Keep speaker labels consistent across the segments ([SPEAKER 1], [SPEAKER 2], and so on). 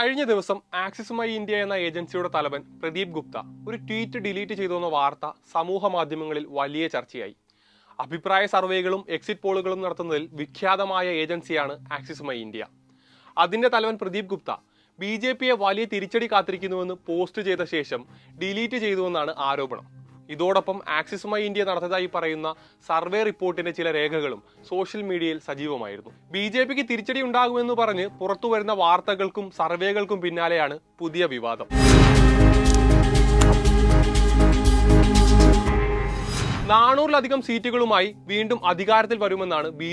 [SPEAKER 1] കഴിഞ്ഞ ദിവസം ആക്സിസുമായി ഇന്ത്യ എന്ന ഏജൻസിയുടെ തലവൻ പ്രദീപ് ഗുപ്ത ഒരു ട്വീറ്റ് ഡിലീറ്റ് ചെയ്തു എന്ന വാർത്ത സമൂഹ മാധ്യമങ്ങളിൽ വലിയ ചർച്ചയായി. അഭിപ്രായ സർവേകളും എക്സിറ്റ് പോളുകളും നടത്തുന്നതിൽ വിഖ്യാതമായ ഏജൻസിയാണ് ആക്സിസുമായി ഇന്ത്യ. അതിന്റെ തലവൻ പ്രദീപ് ഗുപ്ത ബി ജെ പിയെ വലിയ തിരിച്ചടി കാത്തിരിക്കുന്നുവെന്ന് പോസ്റ്റ് ചെയ്ത ശേഷം ഡിലീറ്റ് ചെയ്തുവെന്നാണ് ആരോപണം. ഇതോടൊപ്പം ആക്സിസുമായി ഇന്ത്യ നടത്തിയതായി പറയുന്ന സർവേ റിപ്പോർട്ടിന്റെ ചില രേഖകളും സോഷ്യൽ മീഡിയയിൽ സജീവമായിരുന്നു. ബി ജെ പിക്ക് തിരിച്ചടി ഉണ്ടാകുമെന്ന് പറഞ്ഞ് പുറത്തുവരുന്ന വാർത്തകൾക്കും സർവേകൾക്കും പിന്നാലെയാണ് പുതിയ വിവാദം. നാനൂറിലധികം സീറ്റുകളുമായി വീണ്ടും അധികാരത്തിൽ വരുമെന്നാണ് ബി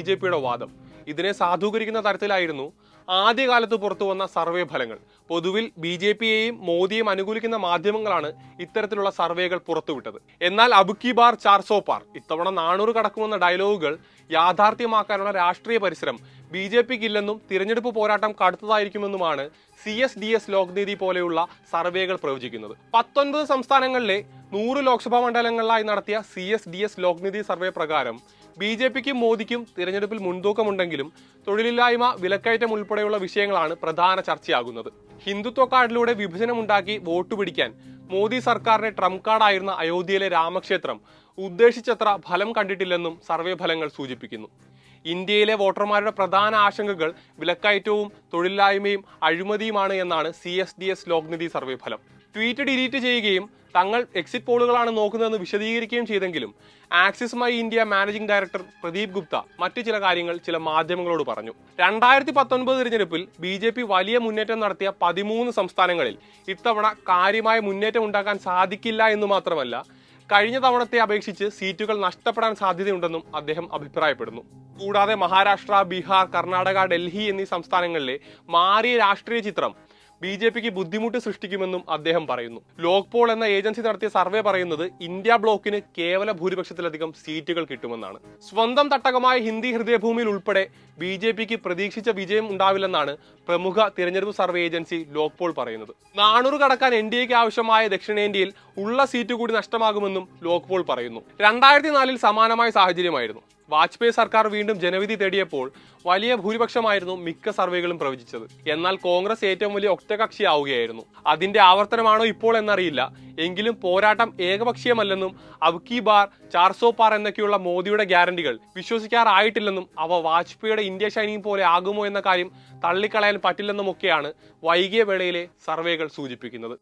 [SPEAKER 1] വാദം. ഇതിനെ സാധൂകരിക്കുന്ന തരത്തിലായിരുന്നു ആദ്യകാലത്ത് പുറത്തു വന്ന സർവേ ഫലങ്ങൾ. പൊതുവിൽ ബി ജെ പിയെയും മോദിയെയും അനുകൂലിക്കുന്ന മാധ്യമങ്ങളാണ് ഇത്തരത്തിലുള്ള സർവേകൾ പുറത്തുവിട്ടത്. എന്നാൽ അബുക്കി ബാർ ചാർസോ പാർ ഇത്തവണ നാനൂറ് കടക്കുമെന്ന ഡയലോഗുകൾ യാഥാർത്ഥ്യമാക്കാനുള്ള രാഷ്ട്രീയ പരിസരം ബി ജെ പിക്ക് ഇല്ലെന്നും തിരഞ്ഞെടുപ്പ് പോരാട്ടം കടുത്തതായിരിക്കുമെന്നുമാണ് C S D S Lokniti പോലെയുള്ള സർവേകൾ പ്രവചിക്കുന്നത്. പത്തൊൻപത് സംസ്ഥാനങ്ങളിലെ നൂറ് ലോക്സഭാ മണ്ഡലങ്ങളിലായി നടത്തിയ C S D S Lokniti survey പ്രകാരം ബി ജെ പിക്കും മോദിക്കും തിരഞ്ഞെടുപ്പിൽ മുൻതൂക്കമുണ്ടെങ്കിലും തൊഴിലില്ലായ്മ വിലക്കയറ്റം ഉൾപ്പെടെയുള്ള വിഷയങ്ങളാണ് പ്രധാന ചർച്ചയാകുന്നത്. ഹിന്ദുത്വ കാർഡിലൂടെ വിഭജനമുണ്ടാക്കി വോട്ട് പിടിക്കാൻ മോദി സർക്കാരിന്റെ ട്രംപ് കാർഡായിരുന്ന അയോധ്യയിലെ രാമക്ഷേത്രം ഉദ്ദേശിച്ചത്ര ഫലം കണ്ടിട്ടില്ലെന്നും സർവേ ഫലങ്ങൾ സൂചിപ്പിക്കുന്നു. ഇന്ത്യയിലെ വോട്ടർമാരുടെ പ്രധാന ആശങ്കകൾ വിലക്കയറ്റവും തൊഴിലില്ലായ്മയും അഴിമതിയുമാണ് എന്നാണ് C S D S Lokniti survey ഫലം. ട്വീറ്റ് ഡിലീറ്റ് ചെയ്യുകയും തങ്ങൾ എക്സിറ്റ് പോളുകളാണ് നോക്കുന്നതെന്ന് വിശദീകരിക്കുകയും ചെയ്തെങ്കിലും Axis My India managing director Pradeep Gupta മറ്റു ചില കാര്യങ്ങൾ ചില മാധ്യമങ്ങളോട് പറഞ്ഞു. രണ്ടായിരത്തി പത്തൊൻപത് തിരഞ്ഞെടുപ്പിൽ ബി ജെ പി വലിയ മുന്നേറ്റം നടത്തിയ പതിമൂന്ന് സംസ്ഥാനങ്ങളിൽ ഇത്തവണ കാര്യമായ മുന്നേറ്റം ഉണ്ടാക്കാൻ സാധിക്കില്ല എന്ന് മാത്രമല്ല കഴിഞ്ഞ തവണത്തെ അപേക്ഷിച്ച് സീറ്റുകൾ നഷ്ടപ്പെടാൻ സാധ്യതയുണ്ടെന്നും അദ്ദേഹം അഭിപ്രായപ്പെടുന്നു. കൂടാതെ മഹാരാഷ്ട്ര ബീഹാർ കർണാടക ഡൽഹി എന്നീ സംസ്ഥാനങ്ങളിലെ മാറിയ രാഷ്ട്രീയ ചിത്രം ബി ജെ പിക്ക് ബുദ്ധിമുട്ട് സൃഷ്ടിക്കുമെന്നും അദ്ദേഹം പറയുന്നു. ലോക്പോൾ എന്ന ഏജൻസി നടത്തിയ സർവേ പറയുന്നത് ഇന്ത്യ ബ്ലോക്കിന് കേവല ഭൂരിപക്ഷത്തിലധികം സീറ്റുകൾ കിട്ടുമെന്നാണ്. സ്വന്തം തട്ടകമായ ഹിന്ദി ഹൃദയഭൂമിയിൽ ഉൾപ്പെടെ ബി ജെ പിക്ക് പ്രതീക്ഷിച്ച വിജയം ഉണ്ടാവില്ലെന്നാണ് പ്രമുഖ തിരഞ്ഞെടുപ്പ് സർവേ ഏജൻസി ലോക്പോൾ പറയുന്നത്. നാനൂറ് കടക്കാൻ എൻ ഡി എക്ക് ആവശ്യമായ ദക്ഷിണേന്ത്യയിൽ ഉള്ള സീറ്റ് കൂടി നഷ്ടമാകുമെന്നും ലോക്പോൾ പറയുന്നു. രണ്ടായിരത്തി നാലിൽ സമാനമായ സാഹചര്യമായിരുന്നു. വാജ്പേയി സർക്കാർ വീണ്ടും ജനവിധി തേടിയപ്പോൾ വലിയ ഭൂരിപക്ഷമായിരുന്നു മിക്ക സർവേകളും പ്രവചിച്ചത്. എന്നാൽ കോൺഗ്രസ് ഏറ്റവും വലിയ ഒറ്റകക്ഷിയാവുകയായിരുന്നു. അതിന്റെ ആവർത്തനമാണോ ഇപ്പോൾ എന്നറിയില്ല. എങ്കിലും പോരാട്ടം ഏകപക്ഷീയമല്ലെന്നും അബ്കി ബാർ ചാർസോ പാർ എന്നൊക്കെയുള്ള മോദിയുടെ ഗ്യാരണ്ടികൾ വിശ്വസിക്കാറായിട്ടില്ലെന്നും അവ വാജ്പേയിയുടെ ഇന്ത്യ ഷൈനിങ് പോലെ ആകുമോ എന്ന കാര്യം തള്ളിക്കളയാൻ പറ്റില്ലെന്നുമൊക്കെയാണ് വൈകിയ വേളയിലെ സർവേകൾ സൂചിപ്പിക്കുന്നത്.